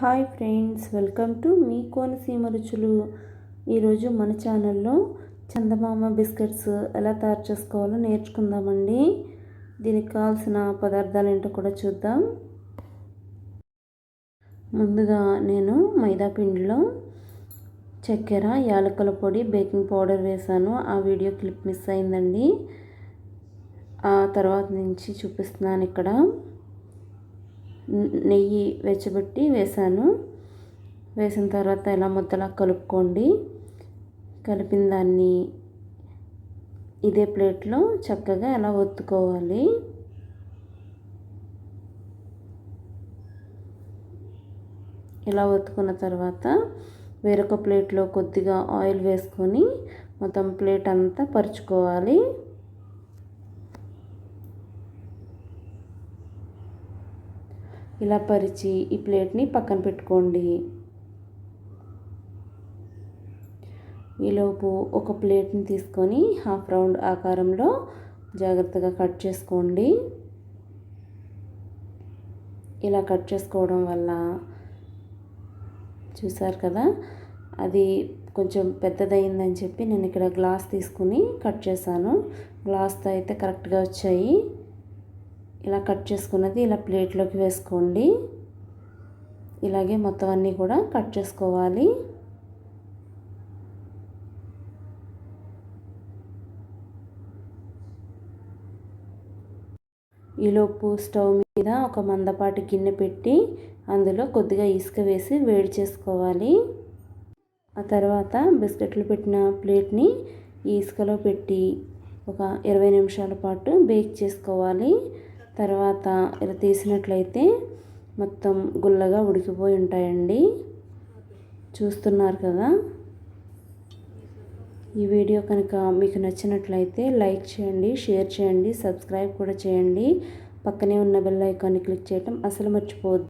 Hi friends welcome to మీ కోనసీమ రుచులు. ఈరోజు మన ఛానల్లో చందమామ బిస్కెట్స్ ఎలా తయారు చేసుకోవాలో నేర్చుకుందామండి. దీనికి కావాల్సిన పదార్థాలు ఏంటో కూడా చూద్దాం. ముందుగా నేను మైదా పిండిలో చక్కెర యాలకుల పొడి బేకింగ్ పౌడర్ వేసాను ఆ వీడియో క్లిప్ మిస్ అయిందండి. ఆ తర్వాత నుంచి చూపిస్తున్నాను ఇక్కడ. నెయ్యి వెచ్చబెట్టి వేసాను. వేసిన తర్వాత ఇలా ముద్దలా కలుపుకోండి. కలిపిన దాన్ని ఇదే ప్లేట్లో చక్కగా ఎలా ఒత్తుకోవాలి. ఇలా ఒత్తుకున్న తర్వాత వేరొక ప్లేట్లో కొద్దిగా ఆయిల్ వేసుకొని మొత్తం ప్లేట్ అంతా పరుచుకోవాలి. ఇలా పరిచి ఈ ప్లేట్ని పక్కన పెట్టుకోండి. ఈలోపు ఒక ప్లేట్ని తీసుకొని హాఫ్ రౌండ్ ఆకారంలో జాగ్రత్తగా కట్ చేసుకోండి. ఇలా కట్ చేసుకోవడం వల్ల చూసారు కదా అది కొంచెం పెద్దదైందని చెప్పి నేను ఇక్కడ గ్లాస్ తీసుకుని కట్ చేశాను. గ్లాస్తో అయితే కరెక్ట్గా వచ్చాయి. ఇలా కట్ చేసుకున్నది ఇలా ప్లేట్లోకి వేసుకోండి. ఇలాగే మొత్తం అన్నీ కూడా కట్ చేసుకోవాలి. ఈలోపు స్టవ్ మీద ఒక మందపాటి గిన్నె పెట్టి అందులో కొద్దిగా ఇసుక వేసి వేడి చేసుకోవాలి. ఆ తర్వాత బిస్కెట్లు పెట్టిన ప్లేట్ని ఈ ఇసుకలో పెట్టి ఒక ఇరవై నిమిషాల పాటు బేక్ చేసుకోవాలి. తర్వాత ఇలా తీసినట్లయితే మొత్తం గుల్లగా ఉడికిపోయి ఉంటాయండి. చూస్తున్నారు కదా? ఈ వీడియో కనుక మీకు నచ్చినట్లయితే లైక్ చేయండి షేర్ చేయండి సబ్స్క్రైబ్ కూడా చేయండి. పక్కనే ఉన్న బెల్ ఐకాన్ని క్లిక్ చేయటం అసలు మర్చిపోవద్దు.